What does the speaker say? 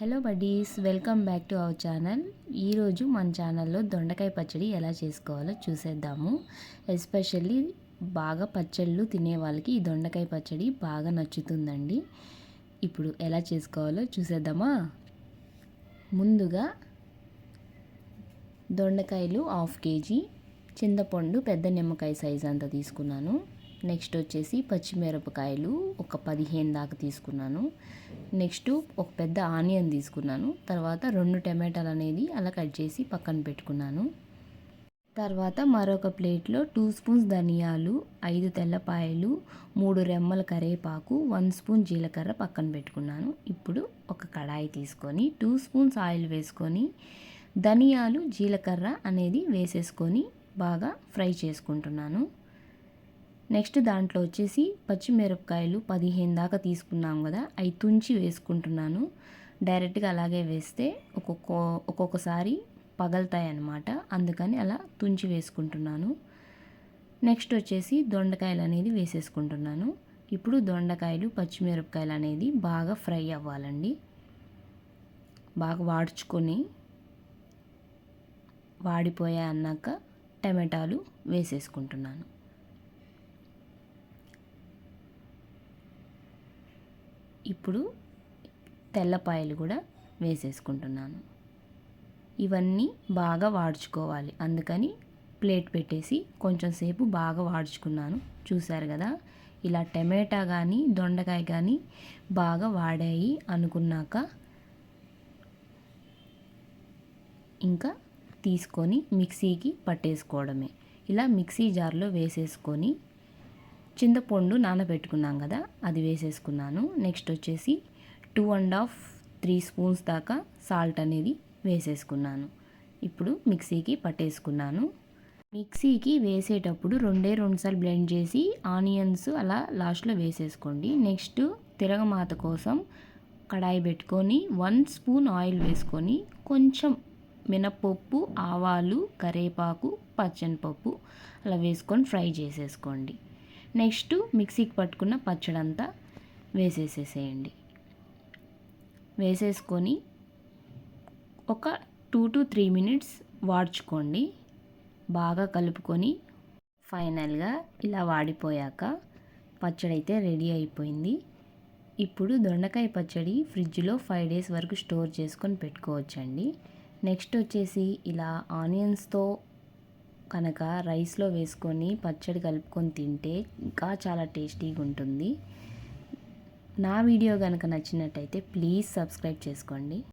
Hello buddies welcome back to our channel ఈరోజు మన ఛానల్లో దొండకాయ పచ్చడి ఎలా చేసుకోవాలో చూసేద్దాము. ఎస్పెషల్లీ బాగా పచ్చళ్ళు తినే వాళ్ళకి ఈ దొండకాయ పచ్చడి బాగా నచ్చుతుందండి. ఇప్పుడు ఎలా చేసుకోవాలో చూసేద్దామా? ముందుగా దొండకాయలు హాఫ్ కేజీ చింతపండు పెద్ద నిమ్మకాయ సైజ్ అంత తీసుకున్నాను. నెక్స్ట్ వచ్చేసి పచ్చిమిరపకాయలు ఒక పదిహేను దాకా తీసుకున్నాను. నెక్స్ట్ ఒక పెద్ద ఆనియన్ తీసుకున్నాను. తర్వాత రెండు టమాటాలు అనేది అలా కట్ చేసి పక్కన పెట్టుకున్నాను. తర్వాత మరొక ప్లేట్లో టూ స్పూన్స్ ధనియాలు ఐదు తెల్లపాయలు మూడు రెమ్మల కరివేపాకు వన్ స్పూన్ జీలకర్ర పక్కన పెట్టుకున్నాను. ఇప్పుడు ఒక కడాయి తీసుకొని టూ స్పూన్స్ ఆయిల్ వేసుకొని ధనియాలు జీలకర్ర అనేది వేసేసుకొని బాగా ఫ్రై చేసుకుంటున్నాను. నెక్స్ట్ దాంట్లో వచ్చేసి పచ్చిమిరపకాయలు పదిహేను దాకా తీసుకున్నాం కదా అవి తుంచి వేసుకుంటున్నాను. డైరెక్ట్గా అలాగే వేస్తే ఒక్కొక్క ఒక్కొక్కసారి పగలుతాయి అన్నమాట అందుకని అలా తుంచి వేసుకుంటున్నాను. నెక్స్ట్ వచ్చేసి దొండకాయలు అనేది వేసేసుకుంటున్నాను. ఇప్పుడు దొండకాయలు పచ్చిమిరపకాయలు అనేది బాగా ఫ్రై అవ్వాలండి. బాగా వాడ్చుకొని వాడిపోయా అన్నాక టమాటాలు వేసేసుకుంటున్నాను. ఇప్పుడు తెల్లపాయలు కూడా వేసేసుకుంటున్నాను. ఇవన్నీ బాగా వాడ్చుకోవాలి. అందుకని ప్లేట్ పెట్టేసి కొంచెం సేపు బాగా వాడ్చుకున్నాను. చూశారు కదా? ఇలా టమాటా కానీ దొండకాయ కానీ బాగా వాడాయి అనుకున్నాక ఇంకా తీసుకొని మిక్సీకి పట్టేసుకోవడమే. ఇలా మిక్సీ జార్లో వేసేసుకొని చింతపండు నానబెట్టుకున్నాం కదా అది వేసేసుకున్నాను. నెక్స్ట్ వచ్చేసి two and half three spoons దాకా సాల్ట్ అనేది వేసేసుకున్నాను. ఇప్పుడు మిక్సీకి పట్టేసుకున్నాను. మిక్సీకి వేసేటప్పుడు రెండే రెండుసార్లు బ్లెండ్ చేసి ఆనియన్స్ అలా లాస్ట్లో వేసేసుకోండి. నెక్స్ట్ తిరగమాత కోసం కడాయి పెట్టుకొని వన్ స్పూన్ ఆయిల్ వేసుకొని కొంచెం మినపప్పు ఆవాలు కరేపాకు పచ్చనిపప్పు అలా వేసుకొని ఫ్రై చేసేసుకోండి. నెక్స్ట్ మిక్సీకి పట్టుకున్న పచ్చడంతా వేసేసేసేయండి. వేసేసుకొని ఒక టూ టు త్రీ మినిట్స్ వాడ్చుకోండి. బాగా కలుపుకొని ఫైనల్గా ఇలా వాడిపోయాక పచ్చడి అయితే రెడీ అయిపోయింది. ఇప్పుడు దొండకాయ పచ్చడి ఫ్రిడ్జ్లో ఫైవ్ డేస్ వరకు స్టోర్ చేసుకొని పెట్టుకోవచ్చండి. నెక్స్ట్ వచ్చేసి ఇలా ఆనియన్స్తో కనుక రైస్లో వేసుకొని పచ్చడి కలుపుకొని తింటే ఇంకా చాలా టేస్టీగా ఉంటుంది. నా వీడియో కనుక నచ్చినట్టయితే ప్లీజ్ సబ్స్క్రైబ్ చేసుకోండి.